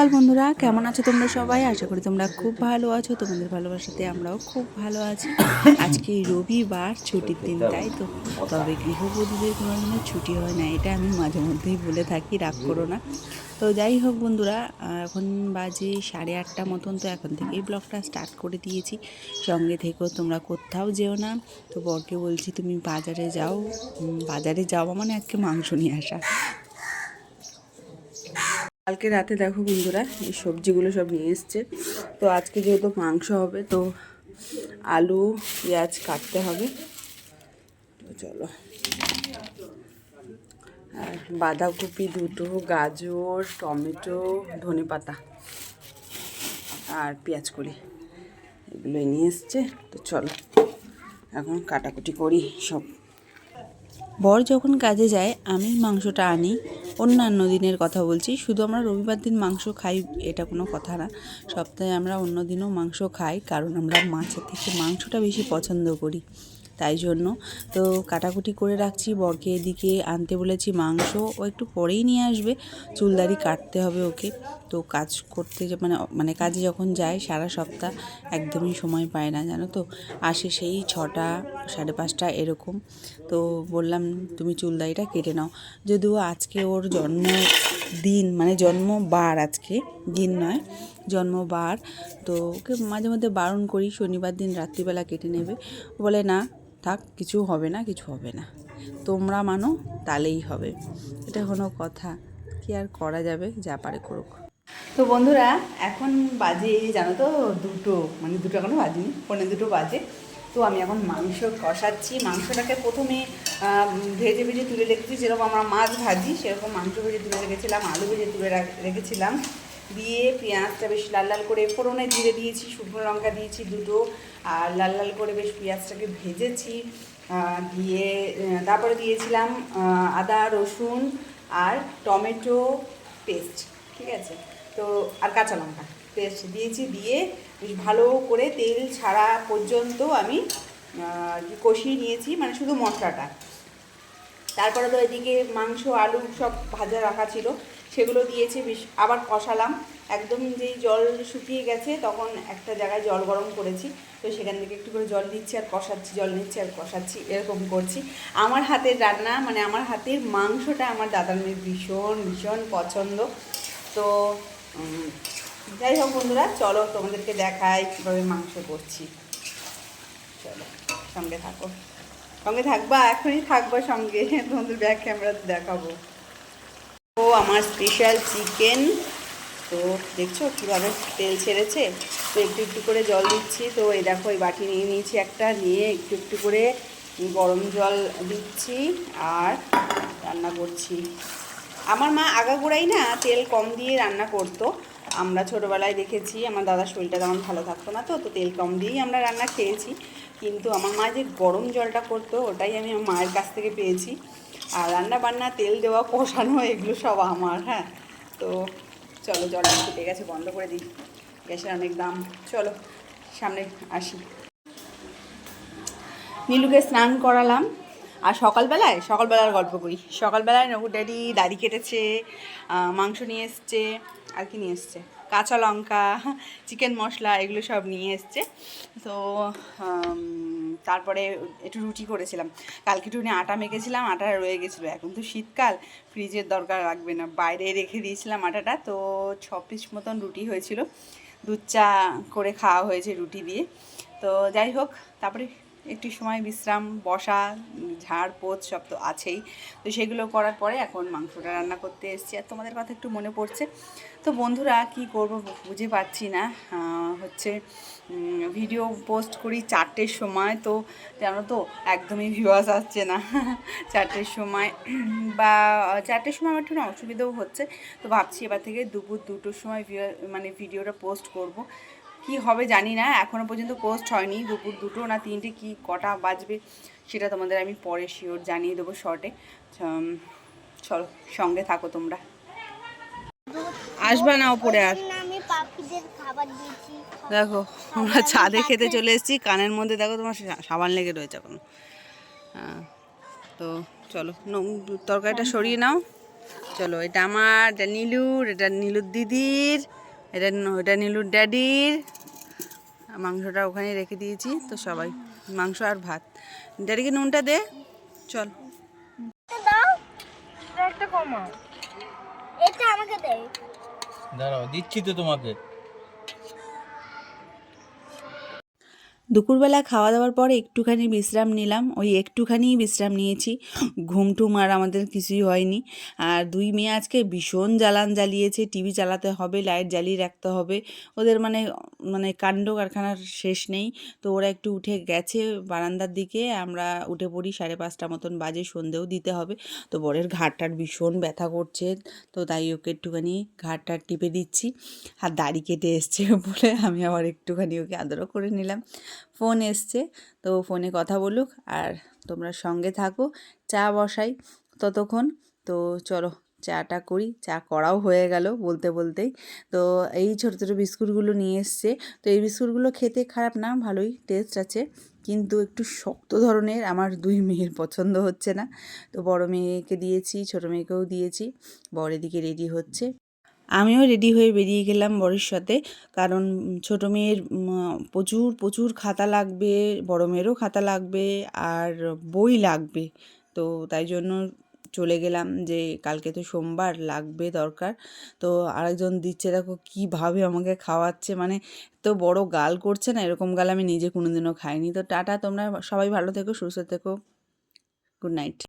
সকাল বন্ধুরা, কেমন আছো তোমরা সবাই? আশা করি তোমরা খুব ভালো আছো। তোমাদের ভালোবাসাতে আমরাও খুব ভালো আছি। আজকে রবিবার, ছুটির দিন, তাই তো? তবে গৃহবধূদের কোনো দিনও ছুটি হয় না, এটা আমি মাঝে মধ্যেই বলে থাকি, রাগ করো না। তো যাই হোক বন্ধুরা এখন বাজে সাড়ে আটটা মতন, তো এখন থেকে এই ব্লগটা স্টার্ট করে দিয়েছি। সঙ্গে থেকেও তোমরা কোথাও যেও না। তো বরকে বলছি, তুমি বাজারে যাও। বাজারে যাওয়া মানে আজকে মাংস নিয়ে আসা। কালকে রাতে দেখো বন্ধুরা, এই সবজিগুলো সব নিয়ে এসছে। তো আজকে যেহেতু মাংস হবে, তো আলু, পেঁয়াজ কাটতে হবে। তো চলো। আর বাঁধাকপি, দুটো, গাজর, টমেটো, ধনে পাতা আর পেঁয়াজ করি এগুলোই নিয়ে এসছে। তো চলো, এখন কাটাকুটি করি সব। বর যখন কাজে যায়, আমি মাংসটা আনি। অন্যান্য দিনের কথা বলছি। শুধু আমরা রবিবার দিন মাংস খাই, এটা কোনো কথা না। সপ্তাহে আমরা অন্য দিনও মাংস খাই, কারণ আমরা মাছের থেকে মাংসটা বেশি পছন্দ করি। তাই জন্য। তো কাটাকুটি করে রাখছি, বরকে এদিকে আনতে বলেছি মাংস। ও একটু পরেই নিয়ে আসবে চুলদারি কাটতে হবে ওকে। তো কাজ করতে মানে মানে কাজে যখন যায়, সারা সপ্তাহ একদমই সময় পায় না, জানো তো? আসে সেই ছটা, সাড়ে পাঁচটা এরকম। তো বললাম, তুমি চুলদারিটা কেটে নাও। যদিও আজকে ওর জন্ম দিন মানে জন্মবার আজকে, দিন নয়, জন্মবার। তো ওকে মাঝে মধ্যে বারণ করি, শনিবার দিন রাত্রিবেলা কেটে নেবে। বলে, না থাক, কিছু হবে না, কিছু হবে না। তোমরা মানো, তাহলেই হবে। এটা কোনো কথা। কি আর করা যাবে, যা পারে করুক। তো বন্ধুরা, এখন বাজে, জানো তো, দুটো। মানে দুটো এখনও বাজেনি পনেরো দুটো বাজে। তো আমি এখন মাংস কষাচ্ছি। মাংসটাকে প্রথমে ভেজে ভেজে তুলে রেখেছি। যেরকম আমরা মাছ ভাজি, সেরকম মাংস ভেজে তুলে রেখেছিলাম, আলু ভেজে তুলে রাখ- রেখেছিলাম। দিয়ে পেঁয়াজটা বেশ লাল লাল করে ফোড়নে জিরে দিয়েছি, শুকনো লঙ্কা দিয়েছি দুটো, আর লাল লাল করে বেশ পেঁয়াজটাকে ভেজেছি দিয়ে তারপরে দিয়েছিলাম আদা, রসুন আর টমেটো পেস্ট, ঠিক আছে? তো, আর কাঁচা লঙ্কা পেস্ট দিয়েছি, দিয়ে বেশ ভালো করে তেল ছাড়া পর্যন্ত আমি কষিয়ে নিয়েছি মানে শুধু মশলাটা। তারপরে তো এদিকে মাংস, আলু সব ভাজা রাখা ছিল সেগুলো দিয়েছে আবার কষালাম। একদম যেই জল শুকিয়ে গেছে, তখন একটা জায়গায় জল গরম করেছি। তো সেখান থেকে একটু করে জল নিচ্ছি আর কষাচ্ছি, জল নিচ্ছি আর কষাচ্ছি, এরকম করছি। আমার হাতের রান্না মানে আমার হাতের মাংসটা আমার দাদার মেয়ের ভীষণ ভীষণ পছন্দ। তো যাই হোক বন্ধুরা, চলো তোমাদেরকে দেখাই কীভাবে মাংস করছি। চলো, সঙ্গে থাকো। সঙ্গে থাকবা, এখনই থাকবা সঙ্গে তোমাদের ব্যাক ক্যামেরাতে দেখাবো। ও আমার স্পেশাল চিকেন তো দেখছ কীভাবে তেল ছেড়েছে? তো একটু একটু করে জল দিচ্ছি। তো এই দেখো, এই বাটি নিয়ে নিয়েছি একটা। নিয়ে একটু একটু করে গরম জল দিচ্ছি আর রান্না করছি। আমার মা আগাগোড়াই না তেল কম দিয়ে রান্না করতো। আমরা ছোটোবেলায় দেখেছি, আমার দাদার শরীরটা তেমন ভালো থাকতো না তো তো তেল কম দিয়েই আমরা রান্না খেয়েছি। কিন্তু আমার মা যে গরম জলটা করতো, ওটাই আমি আমার মায়ের কাছ থেকে পেয়েছি। আর রান্না বান্না, তেল দেওয়া, কষানো, এগুলো সব আমার হ্যাঁ। তো চলো জলটা ফুটে গেছে, বন্ধ করে দিই। গ্যাসের অনেক দাম। চলো, সামনে আসি। নীলুকে স্নান করালাম। আর সকালবেলায়, সকালবেলার গল্প করি। সকালবেলায় নবু ড্যাডি দাড়ি কেটেছে মাংস নিয়ে এসছে, আর কি নিয়ে এসছে? কাঁচা লঙ্কা, চিকেন মশলা, এগুলো সব নিয়ে এসছে। তো তারপরে একটু রুটি করেছিলাম। কালকে একটু আটা মেখেছিলাম, আটা রয়ে গেছিল। এখন তো শীতকাল, ফ্রিজের দরকার লাগবে না। বাইরে রেখে দিয়েছিলাম আটাটা, তো ছ পিস মতন রুটি হয়েছিল। দুধ চা করে খাওয়া হয়েছে রুটি দিয়ে। তো যাই হোক, তারপরে একটু সময়, বিশ্রাম, বসা, ঝাড়, পোছ সব তো আছেই। তো সেগুলো করার পরে এখন মাংসটা রান্না করতে এসেছি। আর তোমাদের কথা একটু মনে পড়ছে। তো বন্ধুরা, কি করব বুঝে পাচ্ছি না। হচ্ছে ভিডিও পোস্ট করি চারটের সময়। তো জানো তো, একদমই ভিউয়ার্স আসছে না। চারটের সময়। বা, চারটের সময় আমার একটু অসুবিধাও হচ্ছে। তো ভাবছি এবার থেকে দুপুর দুটোর সময় মানে ভিডিওটা পোস্ট করব। কি হবে জানি না এখনও পর্যন্ত পোস্ট হয়নি। দুপুর দুটো না তিনটে কি কটা বাজবে সেটা তোমাদের আমি পরে শিওর জানিয়ে দেবো শর্টে চলো সঙ্গে থাকো তোমরা। আসবা না ওপরে আর। দেখো আমরা ছাদে খেতে চলে এসেছি। কানের মধ্যে দেখো তোমার সাবান লেগে রয়েছে এখন। তো চলো তরকারিটা সরিয়ে নাও। চলো এটা আমার এটা নীলুর এটা নীলুর দিদির। এটা ওটা এটা নীলুর ড্যাডির। মাংসটা ওখানে রেখে দিয়েছি তো সবাই মাংস আর ভাত। ড্যাডিকে নুনটা দে চল। দাও। একটা কমা। এটা আমাকে দে। দাঁড়াও দিচ্ছি তো তোমাকে। দুপুরবেলা খাওয়া দাওয়ার পরে একটুখানি বিশ্রাম নিলাম। ওই একটুখানি বিশ্রাম নিয়েছি। ঘুম টুম আর আমাদের কিছুই হয়নি। আর দুই মেয়ে আজকে ভীষণ জ্বালান জ্বালিয়েছে। টিভি চালাতে হবে, লাইট জ্বালিয়ে রাখতে হবে। ওদের মানে মানে কাণ্ড কারখানার শেষ নেই। তো ওরা একটু উঠে গেছে বারান্দার দিকে। আমরা উঠে পড়ি সাড়ে পাঁচটা মতন বাজে, সন্ধেও দিতে হবে। তো বরের ঘাটটার ভীষণ ব্যথা করছে। তো তাই ওকে একটুখানি ঘাটটা টিপে দিচ্ছি। আর দাড়ি কেটে এসছে বলে আমি আবার একটুখানি ওকে আদরও করে নিলাম। ফোন এসছে। তো ফোনে কথা বলুক আর তোমরা সঙ্গে থাকো, চা বসাই ততক্ষণ। তো চলো চাটা করি, চা করাও হয়ে গেল বলতে বলতেই। তো এই ছোটো ছোটো বিস্কুটগুলো নিয়ে এসছে। তো এই বিস্কুটগুলো খেতে খারাপ না, ভালোই টেস্ট আছে। কিন্তু একটু শক্ত ধরনের আমার দুই মেয়ের পছন্দ হচ্ছে না। তো বড় মেয়েকে দিয়েছি, ছোটো মেয়েকেও দিয়েছি। বড় এদিকে রেডি হচ্ছে। আমিও রেডি হয়ে বেরিয়ে গেলাম বরের সাথে কারণ ছোটো মেয়ের প্রচুর প্রচুর খাতা লাগবে, বড় মেয়েরও খাতা লাগবে আর বই লাগবে। তো তাই জন্য চলে গেলাম যে কালকে তো সোমবার, লাগবে দরকার। তো আরেকজন দিচ্ছে, দেখো কীভাবে আমাকে খাওয়াচ্ছে। মানে তো বড় গাল করছে না, এরকম গাল আমি নিজে কোনোদিনও খাইনি। তো টাটা, তোমরা সবাই ভালো থেকো, সুস্থ থেকো। Good night.